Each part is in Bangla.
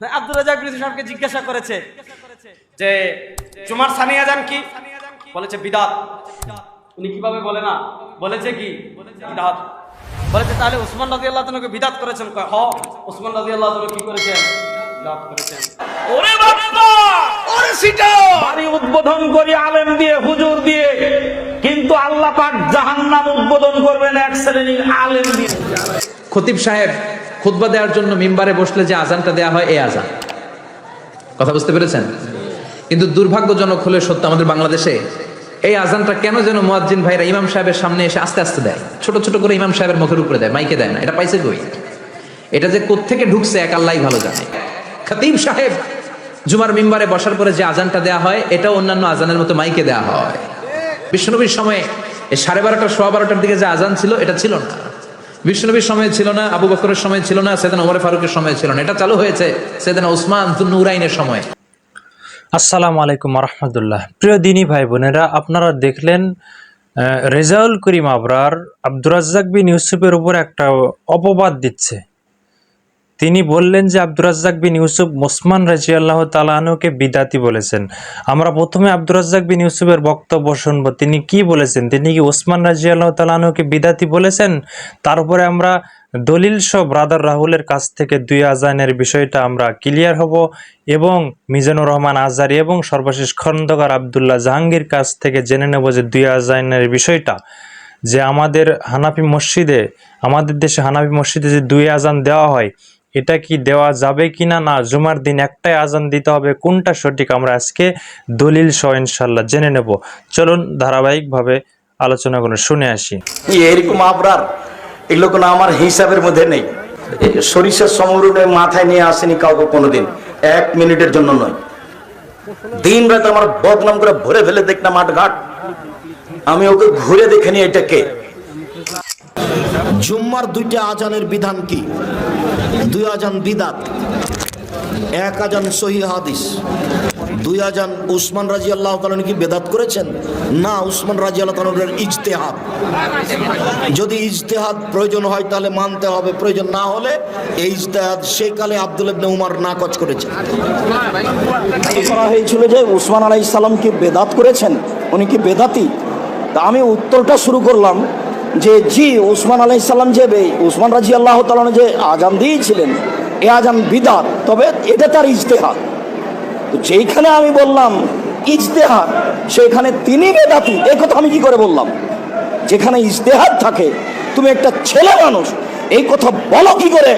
আব্দুল রাজাক বিন সাহেবকে জিজ্ঞাসা করেছে যে জুমার সানি আজান কি? বলেছে বিদাত। উনি কীভাবে বলে না? বলেছে কি? বিদাত। বলেছে তাহলে উসমান রাজি আল্লাহ তালকে বিদাত করেছেন হ উসমান রাজি আল্লাহ তালা কি করেছেন? বিদাত করেছেন। ওরে বাপ্পা ওরে সিটা! বাড়ি উদ্বোধন করি আলেম দিয়ে হুজুর দিয়ে কিন্তু আল্লাহ পাক জাহান্নাম উদ্বোধন করবেন এক শ্রেণির আলেম দিয়ে। খতিব সাহেব খুতবা দেওয়ার জন্য মিম্বারে বসলে যে আজানটা দেয়া হয় এই আজান। কথা বুঝতে পেরেছেন? কিন্তু দুর্ভাগ্যজনক হলে সত্য, আমাদের বাংলাদেশে এই আজানটা কেন যেন মুয়াজ্জিন ভাইরা ইমাম সাহেবের সামনে এসে আস্তে আস্তে দেয়? ছোট ছোট করে ইমাম সাহেবের মুখের উপরে দেয়, মাইকে দেয় না। এটা পাইছে কই? এটা যে কোত্থেকে ঢুকছে, এক আল্লাহ ভালো জানে। খতিব সাহেব জুমার মিম্বারে বসার পরে যে আজানটা দেয়া হয় এটা অন্যান্য আজানের মতো মাইকে দেয়া হয়। বিষ্ণুনবীর সময়ে সাড়ে বারোটা, সোয়া বারোটার দিকে যে আজান ছিল, এটা ছিল না। বিষ্ণুনবীর সময় ছিল না, আবু বকরের সময় ছিল না, সেদিন ওমর ফারুকের সময় ছিল না। এটা চালু হয়েছে সেদিন ওসমান নুরাইনের সময়। আসসালামু আলাইকুম রহমতুল্লাহ। প্রিয় দিনী ভাই বোনেরা, আপনারা দেখলেন রেজাউল করিম আবরার আব্দুর রাজ্জাক বিন ইউসুফের উপর একটা অপবাদ দিচ্ছে। তিনি বললেন যে আব্দুর রাজ্জাক বিন ইউসুফ ওসমান রাজি আল্লাহ তালাহনুকে বিদাতি বলেছেন। আমরা প্রথমে আব্দুর রাজ্জাক বিন ইউসুফের বক্তব্য শুনব। তিনি কি বলেছেন? তিনি কি ওসমান রাজি আল্লাহ তালাহনুকে বিদাতি বলেছেন? তারপরে আমরা দলিল সহ ব্রাদার রাহুলের কাছ থেকে দুই আজানের বিষয়টা আমরা ক্লিয়ার হব এবং মিজানুর রহমান আজারি এবং সর্বশেষ খন্দকার আবদুল্লাহ জাহাঙ্গীর কাছ থেকে জেনে নেব যে দুই আজানের বিষয়টা। যে আমাদের হানাফি মসজিদে, আমাদের দেশে হানাফি মসজিদে যে দুই আজান দেওয়া হয় এটা কি দেওয়া যাবে কি না না জুমার দিন একটাই আজান দিতে হবে। কোনটা সঠিক? আমরা আজকে দলিল সহ ইনশাল্লাহ জেনে নেব। চলুন ধারাবাহিকভাবে আলোচনা করে শুনে আসি। এরকম আবরার, এগুলো কোনো আমার হিসাবের মধ্যে নেই। সরিষার সমরুণে মাথায় নিয়ে আসেনি কাউকে কোনোদিন। এক মিনিটের জন্য নয়। দিন রাত আমার বদনাম করে ভরে ফেলে দেখ না মাঠ ঘাট আমি ওকে ঘুরে দেখে নি এটা কে? জুম্মার দুইটা আজানের বিধান কি? দুই আজান বিদাত, এক আজান সহি হাদিস, দুই আজান উসমান রাজি আল্লাহ তালন কি বেদাত করেছেন? না, উসমান রাজি আল্লাহ তালনের ইজতেহাদ। যদি ইজতেহাদ প্রয়োজন হয় তাহলে মানতে হবে, প্রয়োজন না হলে এই ইজতেহাদ সেই কালে আব্দুল ইবনে উমার নাকচ করেছেন করা হয়েছিল যে উসমান আলাই সালাম কি বেদাত করেছেন? উনি কি বেদাতি? তা আমি উত্তরটা শুরু করলাম। যে জি, উসমান আলাই সাল্লাম যে উসমান রাজি আল্লাহ তালন যে আজান দিয়েছিলেন, এ আজান বিদাত, তবে এটা তার ইজতেহাদ তো যেইখানে আমি বললাম ইজতেহাদ সেখানে তিনি বেদাতি, এ কথা আমি কি করে বললাম? যেখানে ইজতেহাদ থাকে, তুমি একটা ছেলে মানুষ, এই কথা বলো কি করে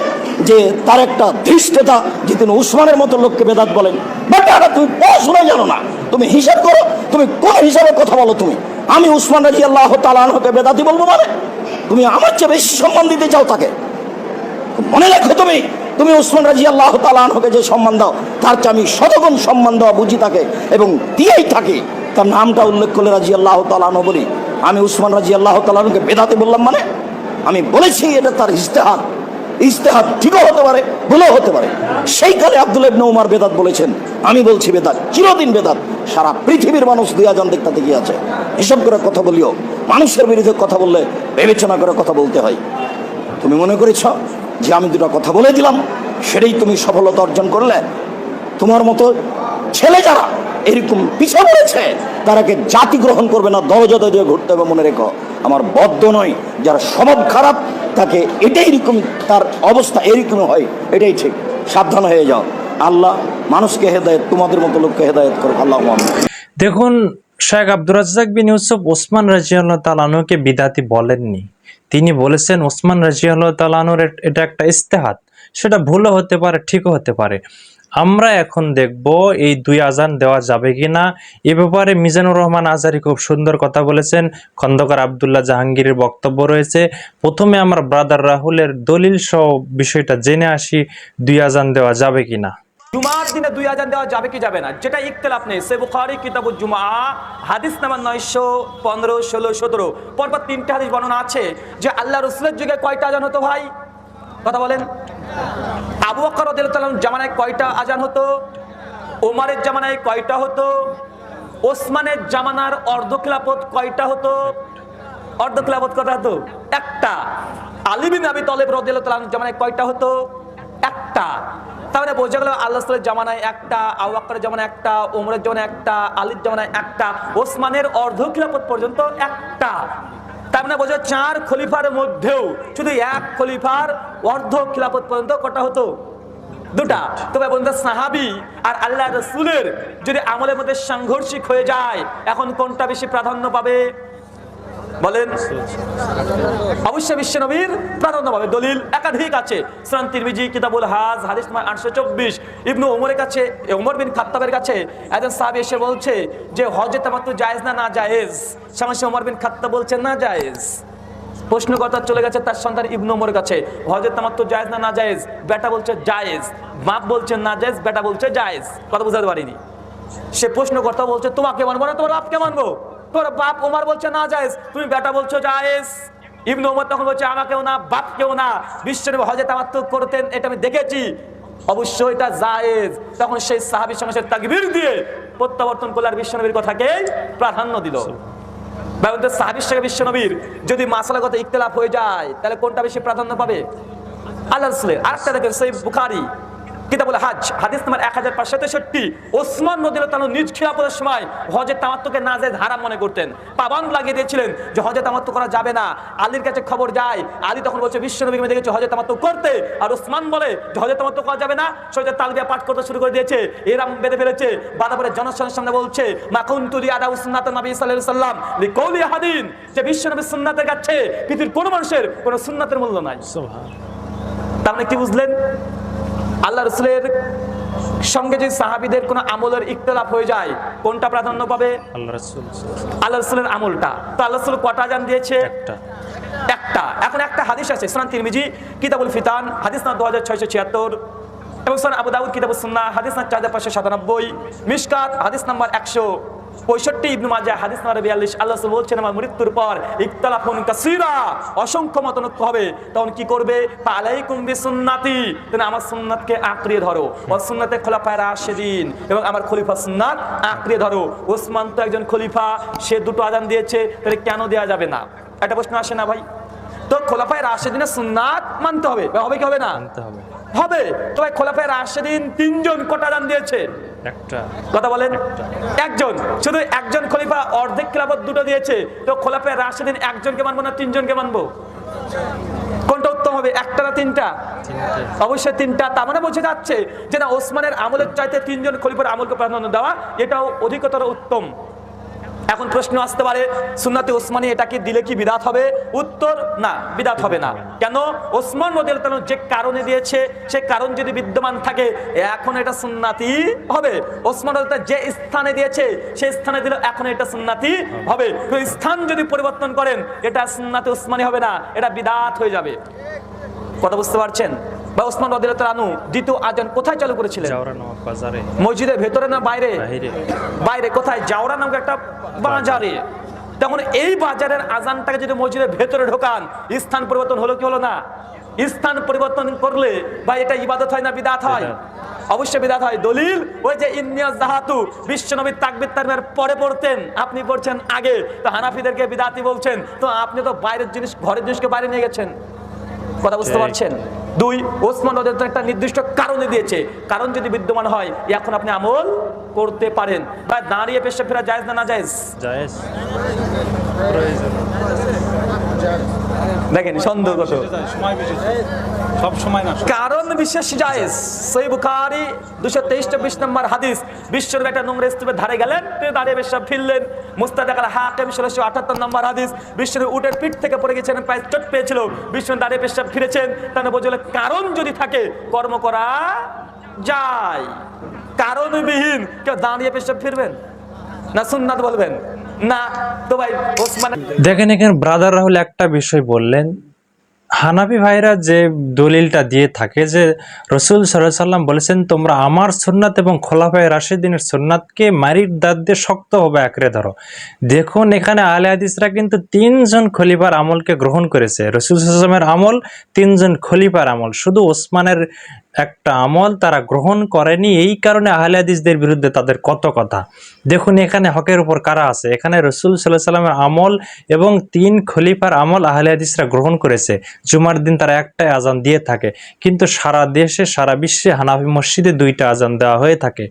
যে তার একটা ধৃষ্টতা যে তিনি উসমানের মতো লোককে বেদাত বলেন? বাট তুমি পড়াশোনা জানো না। তুমি হিসাব করো, তুমি কোন হিসাবে কথা বলো তুমি? আমি উসমান রাজি আল্লাহ তালানহকে বেদাতি বলব মানে? তুমি আমার চেয়ে বেশি সম্মান দিতে চাও তাকে? মনে রাখো তুমি তুমি উসমান রাজি আল্লাহ তালানহকে যে সম্মান দাও, তার চেয়ে আমি শতগুণ সম্মান দেওয়া বুঝি তাকে এবং দিয়েই থাকি। তার নামটা উল্লেখ করলে রাজি আল্লাহ তালানহ বলি, আমি উসমান রাজি আল্লাহ তালানহকে বেদাতে বললাম মানে? আমি বলেছি এটা তার ইস্তেহার ইস্তেহার ঠিকও হতে পারে ভুলও হতে পারে। সেই কালে আব্দুল ইবনে উমার বেদাত বলেছেন, আমি বলছি বেদাত, চিরদিন বেদাত, সারা পৃথিবীর মানুষ দুই আজান দেখতে গিয়ে আছে। এসব করে কথা বলিও, মানুষের বিরুদ্ধে কথা বললে বিবেচনা করে কথা বলতে হয়। তুমি মনে করেছ যে আমি দুটো কথা বলে দিলাম, সেটাই তুমি সফলতা অর্জন করলে? তোমার মতো ছেলে যারা এরকম পিছিয়ে পড়েছে তারাকে জাতি গ্রহণ করবে না, দরজা দরজা ঘুরতে হবে, মনে রেখো। আমার বদ্ধ নয়, যার স্বভাব খারাপ, তাকে এটাই এরকম তার অবস্থা এরকম হয়, এটাই ঠিক। সাবধান হয়ে যাও। আল্লাহ মানুষকে হেদায়ত, তোমাদের মতো লোককে হেদায়ত করো আল্লাহ দেখুন শেখ আব্দুর রাজ্জাক বিন ইউসুফ ওসমান রাজিয়াল্লাহ তালানুকে বিদাতি বলেননি। তিনি বলেছেন, ওসমান রাজিয়াল্লাহ তালানুর এটা একটা ইস্তেহাত। সেটা ভুলও হতে পারে, ঠিকও হতে পারে। আমরা এখন দেখব এই দুই আজান দেওয়া যাবে কিনা। এ ব্যাপারে মিজানুর রহমান আজারি খুব সুন্দর কথা বলেছেন। খন্দকার আবদুল্লাহ জাহাঙ্গীরের বক্তব্য রয়েছে। প্রথমে আমরা ব্রাদার রাহুলের দলিল সহ বিষয়টা জেনে আসি, দুই আজান দেওয়া যাবে কিনা। জুমার দিনে দুই আজান দেওয়া যাবে কি যাবে না? যেটা ইখতলাফ নেই। সে বুখারি কিতাবুল জুমা, হাদিস নাম্বার নয়শো পনেরো, ষোলো, সতেরো। পরপর তিনটে হাদিস বর্ণনা আছে যে আল্লাহ রসুলের যুগে কয়টা আজান হতো ভাই? কথা বলেন। আবু রাদিয়াল্লাহু জামানায় কয়টা আজান হতো? ওমারের জামানায় কয়টা হতো? ওসমানের জামানার অর্ধখিলাপত কয়টা হতো? অর্ধ খিলাফত কটা হতো? একটা। আলিবিন আবি তলেব তাআলা জামানায় কয়টা হতো? একটা। তাহলে বোঝা গেল আল্লাহ জামানায় একটা, আবু বকরের জামানায় একটা ওমরের জামানায় একটা, আলীর জামানায় একটা, ওসমানের অর্ধ খিলাফত পর্যন্ত একটা। তার মানে বলছে চার খলিফার মধ্যেও শুধু এক খলিফার অর্ধ খিলাফত পর্যন্ত কটা হতো? দুটা। তবে বন্ধু সাহাবি আর আল্লাহ রসুলের যদি আমলের মধ্যে সাংঘর্ষিক হয়ে যায়, এখন কোনটা বেশি প্রাধান্য পাবে? বলেন, অবশ্যই বিশ্ব নবীর প্রাধান্য পাবে দলিল একাধিক আছে। সুনান তিরমিজি, কিতাবুল হাজ, হাদিস নম্বর আটশো চব্বিশ। ইবনু ওমরের কাছে ওমর বিন খাত্তাবের কাছে একজন সাহাবী এসে বলছে যে হজে তামাত্ম জায়েজ না না জায়েজ? সঙ্গে ওমর বিন খাত্তা বলছে, না জায়েজ। প্রশ্নকর্তা চলে গেছে তার সন্তান ইবনু ওমরের কাছে হজের তামাত্ম জায়েজ না না জায়েজ? বেটা বলছে, জায়েজ। বাপ বলছে, না জায়েজ, বেটা বলছে, জায়েজ। কথা বুঝাতে পারিনি। সে প্রশ্নকর্তা বলছে, তোমাকে মানবো না, তোমার বাপকে মানবো? তোর বাপ ওমর বলছে, না, জায়েজ। তুমি বেটা বলছো, জায়েজ। ইবনু ওমর তখন বলছে, আমাকেও না, বাপকেও না। বিশ্বনবী হজে তামাত্ম করতেন, এটা আমি দেখেছি। অবশ্যই এটা জায়েজ। তখন সেই সাহাবীর সঙ্গে সে তাকবীর দিয়ে প্রত্যাবর্তন করলে আর বিশ্বনবীর কথাকে প্রাধান্য দিল। ব্যবহৃত সাহাবির সঙ্গে বিশ্বনবীর যদি মাসালাগত ইখতলাফ হয়ে যায়, তাহলে কোনটা বেশি প্রাধান্য পাবে? আল্লাহ রসুলের। আরেকটা দেখেন সেই বুখারি। কিতাবুল হাজ হাদিস নাম্বার এক হাজার পাঁচশো তেষট্টি। ওসমান নদীর তালু নিজ খিলাফতের সময় হজের তামাত্মকে না যায় হারাম মনে করতেন। পাবান লাগিয়ে দিয়েছিলেন যে হজে তামাত্ম করা যাবে না। আলীর কাছে খবর যায় আলী তখন বলছে বিশ্ব নবীকে দেখেছে হজে তামাত্ম করতে। আর ওসমান বলে যে হজে তামাত্ম করা যাবে না সোজা তালবিয়া পাঠ করতে শুরু করে দিয়েছে। এরাম বেঁধে ফেলেছে। বাধা পরে জনসনের সামনে বলছে মাকুন তুলি আদা উসনাত নবী সাল্লাল্লাহু সাল্লাম লিকৌলি হাদিন। যে বিশ্ব নবীর সুন্নাতের কাছে পৃথিবীর কোনো মানুষের কোনো সুন্নাতের মূল্য নাই। তার মানে কি বুঝলেন? আল্লাহ রসুলের সঙ্গে যদি সাহাবিদের কোনো আমলের ইখতলাফ হয়ে যায় কোনটা প্রাধান্য পাবে? আল্লাহ রাসূল। আল্লাহ রসুলের আমলটা। তো আল্লাহ রসুল কটা জান দিয়েছে? একটা। এখন একটা হাদিস আছে সুনান তিরমিজি কিতাবুল ফিতান হাদিস না দু হাজার ছয়শো ছিয়াত্তর এবং সুনান আবু দাউদ কিতাবুল সুন্নাহ হাদিস না চার হাজার পাঁচশো সাতানব্বই মিশকাত হাদিস নাম্বার একশো পঁয়ষট্টি ইবনু মাজা হাদিস নাম্বার বিয়াল্লিশ। আল্লাহ বলছেন, আমার মৃত্যুর পর ইখতালাফুন কাসীরা, অসংখ্য মতনৈক্য হবে। তখন কি করবে? আলাইকুম বিসুন্নাতি। তুমি আমার সুন্নাতকে আঁকড়িয়ে ধরো। ও সুন্নাতে খোলাফায়ে রাশিদিন। এবং আমার খলিফা সুন্নাত আঁকড়িয়ে ধরো। ওসমান তো একজন খলিফা, সে দুটো আজান দিয়েছে, তাহলে কেন দেওয়া যাবে না? একটা প্রশ্ন আসে না ভাই? তো খোলাফায় রাশেদিনের সুন্নাত মানতে হবে। হবে কি হবে না? মানতে হবে। হবে। তো ভাই খোলাফায় রাশেদিন তিনজন কোটা দান দিয়েছে। একটা। কথা বলেন। একজন। শুধু একজন খলিফা অর্ধেক খেলাফত দুটো দিয়েছে। তো রাশেদিন একজনকে মানবো না তিনজনকে মানবো? কোনটা উত্তম হবে? একটা না তিনটা। অবশ্যই তিনটা। তার মানে বোঝা যাচ্ছে যে না ওসমানের আমলের চাইতে তিনজন খলিফার আমলকে প্রাধান্য দেওয়া এটাও অধিকতর উত্তম। এখন প্রশ্ন আসতে পারে, সুন্নাতে ওসমানী এটাকে দিলে কি বিদাত হবে? উত্তর, না, বিদাত হবে না। কেন? ওসমান রদিয়াল যে কারণে দিয়েছে, সে কারণ যদি বিদ্যমান থাকে, এখন এটা সুন্নাতি হবে। ওসমান যে স্থানে দিয়েছে, সে স্থানে দিলে এখন এটা সুন্নাতি হবে। তো স্থান যদি পরিবর্তন করেন, এটা সুন্নাতে ওসমানী হবে না, এটা বিদাত হয়ে যাবে। কথা বুঝতে পারছেন? বা ওসমান রদিয়াল আনু দ্বিতীয় আজান কোথায় চালু করেছিলেন? মসজিদের ভেতরে না বাইরে? বাইরে। কোথায়? জাওরা নামক একটা বাজারে। তখন এই বাজারের আজানটাকে যদি মসজিদের ভেতরে ঢোকান স্থান পরিবর্তন হলো কি হলো না? স্থান পরিবর্তন করলে বা এটা ইবাদত হয় না বিদাত হয়? অবশ্যই বিদাত হয়। দলিল ওই যে ইন্নিয়াস জাহাতু বিশ্বনবী তাকবির তাকবির পরে পড়তেন আপনি পড়ছেন আগে। তো হানাফিদেরকে বিদাতি বলছেন তো আপনি তো বাইরের জিনিস ঘরের জিনিসকে বাইরে নিয়ে গেছেন। কথা বুঝতে পারছেন? দুই, ওসমান রদের একটা নির্দিষ্ট কারণে দিয়েছে। কারণ যদি বিদ্যমান হয়, এখন আপনি আমল করতে পারেন। বা দাঁড়িয়ে পেশা ফেরা যায় না না প্রয়োজন। দেখেন সন্দেহ কত? সব সময় না কারণ বিশেষ জায়েজ। সেই বুখারি দুশো তেইশ চব্বিশ নম্বর হাদিস। বিশ্বর একটা নোংরা স্তূপের ধারে গেলেন তিনি দাঁড়িয়ে বেশ ফিরলেন। মুস্তাদ আল হাকিম ষোলোশো আটাত্তর নম্বর হাদিস। বিশ্বর উটের পিঠ থেকে পড়ে গেছেন প্রায় চোট পেয়েছিল। বিশ্ব দাঁড়িয়ে পেশাব ফিরেছেন। তাহলে বোঝালে কারণ যদি থাকে কর্ম করা যায়। কারণবিহীন কেউ দাঁড়িয়ে পেশাব ফিরবেন? না সুন্নাত বলবেন? না, তো ভাই ওসমান দেখেন এখানে ব্রাদার রাহুল একটা বিষয় বললেন। হানাফি ভাইরা যে দলিলটা দিয়ে থাকে যে রসুল সাল্লাহ সাল্লাম বলেছেন, তোমরা আমার সুন্নাত এবং খোলাফায় রাশিদিনের সুন্নাতকে মারির দাঁত দিয়ে শক্তভাবে আঁকড়ে ধরো। দেখুন, এখানে আলে হাদিসরা কিন্তু তিনজন খলিফার আমলকে গ্রহণ করেছে। রসুল সাল্লামের আমল তিনজন খলিফার আমল। শুধু ওসমানের একটা আমল তারা গ্রহণ করেনি, এই কারণে আহলে হাদিসদের বিরুদ্ধে তাদের কত কথা? দেখুন, এখানে হকের উপর কারা আছে? এখানে রসুল সাল্লাহ সাল্লামের আমল এবং তিন খলিফার আমল আহলে হাদিসরা গ্রহণ করেছে। জুমার দিন তারা একটাই আজান দিয়ে থাকে, কিন্তু সারা দেশে, সারা বিশ্বে হানাফি মসজিদে দুইটা আজান দেওয়া হয়ে থাকে।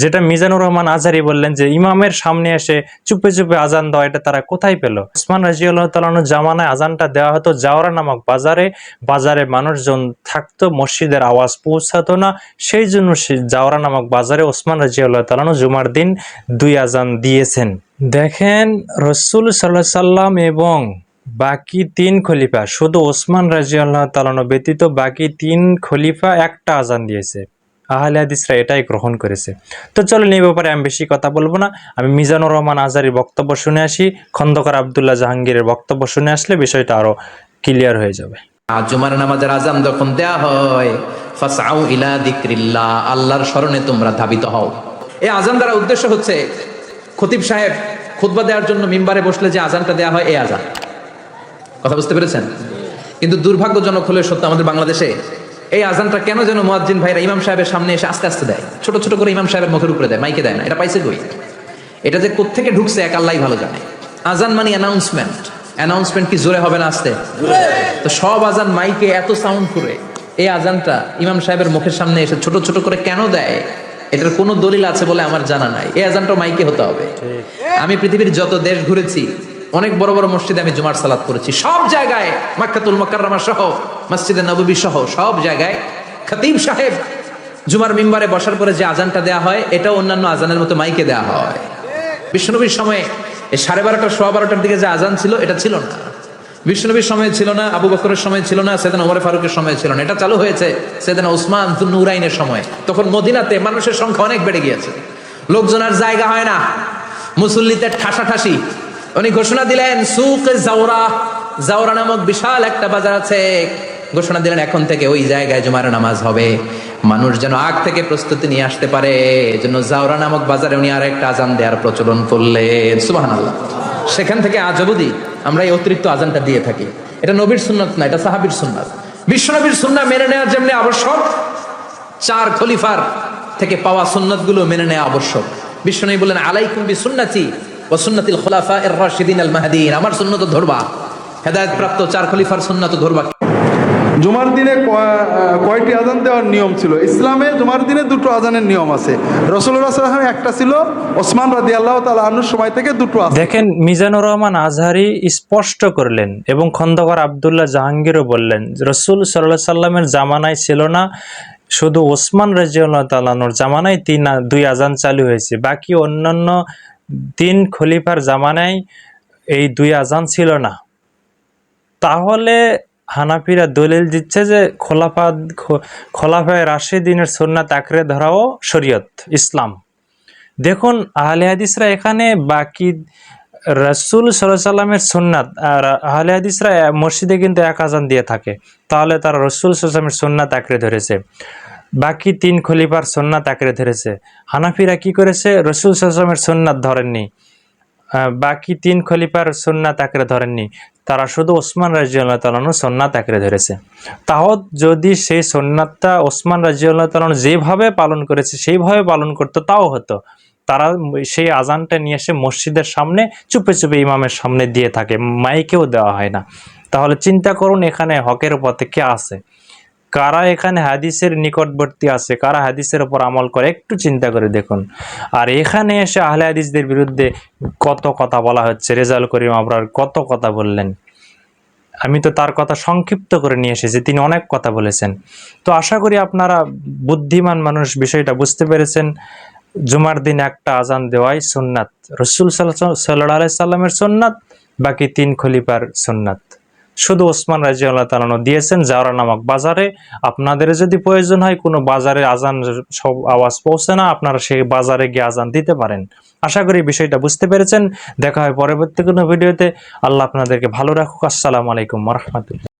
যেটা মিজানুর রহমান আজহারি বললেন যে, ইমামের সামনে এসে চুপে চুপে আজান দেওয়া, এটা তারা কোথায় পেল? ওসমান রাজিউল্লাহ তালানোর জামানায় আজানটা দেওয়া হতো জাওরা নামক বাজারে। বাজারে মানুষজন থাকতো মসজিদের আওয়াজ পৌঁছাতো না। সেই জন্য জাওরা নামক বাজারে ওসমান রাজিউল্লাহ তালানো জুমার দিন দুই আজান দিয়েছেন। দেখেন রসুল সাল্লাহ সাল্লাম এবং বাকি তিন খলিফা, শুধু ওসমান রাজিউল্লাহ তালানো ব্যতীত বাকি তিন খলিফা একটা আজান দিয়েছে। আহলে হাদিসরা এটাই গ্রহণ করেছে। তো চলেন এই ব্যাপারে আমি বেশি কথা বলব না। আমি মিজানুর রহমান আজারির বক্তব্য শুনে আসি, খন্দকার আবদুল্লাহ জাহাঙ্গীরের বক্তব্য শুনে আসলে বিষয়টা আরও ক্লিয়ার হয়ে যাবে। জুমার নামাজের আজান যখন দেয়া হয় ফাসাউ ইলা দিক্রিল্লাহ আল্লাহর স্মরণে তোমরা ধাবিত হও। এই আজান দ্বারা উদ্দেশ্য হচ্ছে খতিব সাহেব খুতবা দেওয়ার জন্য মিম্বারে বসলে যে আজানটা দেয়া হয় এই আজান কথা বুঝতে পেরেছেন? কিন্তু দুর্ভাগ্যজনক হলে সত্য আমাদের বাংলাদেশে এই আজানটা কেন যেন মুয়াজ্জিন ভাইরা ইমাম সাহেবের সামনে এসে আস্তে আস্তে দেয়? ছোট ছোট করে ইমাম সাহেবের মুখের উপরে দেয় মাইকে দেয় না এটা পাইছে কই? এটা যে কোত্থেকে ঢুকছে এক আল্লাহ ভালো জানে। আজান মানে অ্যানাউন্সমেন্ট অ্যানাউন্সমেন্ট কি জোরে হবে না আসতে? তো সব আজান মাইকে এত সাউন্ড করে। এই আজানটা ইমাম সাহেবের মুখের সামনে এসে ছোট ছোট করে কেন দেয়? এটার কোনো দলিল আছে বলে আমার জানা নাই। এই আজানটা মাইকে হতে হবে। আমি পৃথিবীর যত দেশ ঘুরেছি অনেক বড় বড় মসজিদে আমি জুমার সালাত করেছি সব জায়গায় মাক্কাতুল মোকাররমা সহ মসজিদে নববী সহ সব জায়গায় খতিব সাহেব জুমার মিম্বারে বসার পরে যে আজানটা দেয়া হয় এটা অন্যান্য আজানের মতো মাইকে দেয়া হয়। বিষ্ণুনবীর সময়ে সাড়ে বারোটা সোয়া বারোটার দিকে যে আজান ছিল এটা ছিল না। বিষ্ণুনবীর সময় ছিল না, আবু বকরের সময় ছিল না, সেদিন ওমর ফারুকের সময় ছিল না। এটা চালু হয়েছে সেদিন ওসমান নুরাইনের সময়। তখন মদিনাতে মানুষের সংখ্যা অনেক বেড়ে গিয়েছে। লোকজন আর জায়গা হয় না। মুসল্লিতে ঠাসাঠাসি। উনি ঘোষণা দিলেন সুক জাওরা। জাওরা নামক বিশাল একটা বাজার আছে। ঘোষণা দিলেন, এখন থেকে ওই জায়গায় জুমার নামাজ হবে। মানুষ যেন আগ থেকে প্রস্তুতি নিয়ে আসতে পারে। এজন্য জাওরা নামক বাজারে উনি আর একটা আজান দেওয়ার প্রচলন করলেন। সুবাহ সেখান থেকে আজ অবধি আমরা এই অতিরিক্ত আজানটা দিয়ে থাকি। এটা নবীর সুন্নাত না, এটা সাহাবির সুন্নাত। বিশ্বনবীর সুন্না মেনে নেওয়া যেমনি আবশ্যক, চার খলিফার থেকে পাওয়া সুন্নতগুলো মেনে নেওয়া আবশ্যক। বিশ্বনবী বললেন, আলাইকুম বি সুন্নাতি ও সুন্নাতিল খোলাফা এর রাশিদিন আল মাহাদিন আমার সুন্নত ধরবা। হেদায়ত প্রাপ্ত চার খলিফার সুন্নত ধরবা। জুমার দিনে কয়- কয়টি আজান দেওয়ার নিয়ম ছিল? ইসলামে জুমার দিনে দুটো আজানের নিয়ম আছে। রসুল্লাহ সাল্লাম একটা ছিল, ওসমান রাদি আল্লাহ তালা আনুর সময় থেকে দুটো দেখেন, মিজানুর রহমান আজহারি স্পষ্ট করলেন এবং খন্দকার আবদুল্লাহ জাহাঙ্গীরও বললেন, রসুল সাল্লাহ সাল্লামের জামানায় ছিল না, শুধু ওসমান রাজিউল্লাহ তালানোর জামানায় তিন দুই আজান চালু হয়েছে। বাকি অন্যান্য তিন খলিফার জামানায় এই দুই আজান ছিল না। তাহলে হানাফিরা দলিল দিচ্ছে যে খোলাফা খোলাফায় রাশিদিনের সন্ন্যাত আঁকড়ে ধরাও শরীয়ত, ইসলাম। দেখুন, আহলে হাদিসরা এখানে বাকি রসুল সাল্লামের সুন্নাত আর আহলে হাদিসরা মসজিদে কিন্তু এক আজান দিয়ে থাকে। তাহলে তারা রসুল সাল্লামের সুন্নাত আঁকড়ে ধরেছে। বাকি তিন খলিফার সুন্নাত আঁকড়ে ধরেছে। হানাফিরা কি করেছে? রসুল সাল্লামের সুন্নাত ধরেননি। বাকি তিন খলিফার সুন্নাত আঁকড়ে ধরেননি। তারা শুধু ওসমান রাজিউল্লাহ তালানু সন্ন্যাত আঁকড়ে ধরেছে। তাও যদি সেই সন্ন্যাতটা ওসমান রাজিউল্লাহ তালানু যেভাবে পালন করেছে, সেইভাবে পালন করতো, তাও হতো। তারা সেই আজানটা নিয়ে এসে মসজিদের সামনে চুপে চুপে ইমামের সামনে দিয়ে থাকে, মাইকেও দেওয়া হয় না। তাহলে চিন্তা করুন এখানে হকের পথে কে আছে। কারা এখানে হাদিসের নিকটবর্তী আছে, কারা হাদিসের উপর আমল করে, একটু চিন্তা করে দেখুন। আর এখানে এসে আহলে হাদিসদের বিরুদ্ধে কত কথা বলা হচ্ছে রেজাল করিম আবরার কত কথা বললেন। আমি তো তার কথা সংক্ষিপ্ত করে নিয়ে এসেছি, তিনি অনেক কথা বলেছেন। তো আশা করি আপনারা বুদ্ধিমান মানুষ, বিষয়টা বুঝতে পেরেছেন। জুমার দিন একটা আজান দেওয়াই সুন্নাত। রসুল সাল্লাহ সাল্লামের সুন্নাত, বাকি তিন খলিফার সুন্নাত। শুধু ওসমান রাজি আল্লাহ তালানো দিয়েছেন জাওরা নামক বাজারে। আপনাদের যদি প্রয়োজন হয়, কোনো বাজারে আজান সব আওয়াজ পৌঁছে না, আপনারা সেই বাজারে গিয়ে আজান দিতে পারেন। আশা করি বিষয়টা বুঝতে পেরেছেন। দেখা হয় পরবর্তী কোনো ভিডিওতে। আল্লাহ আপনাদেরকে ভালো রাখুক। আসসালামু আলাইকুম রহমতুল্লাহ।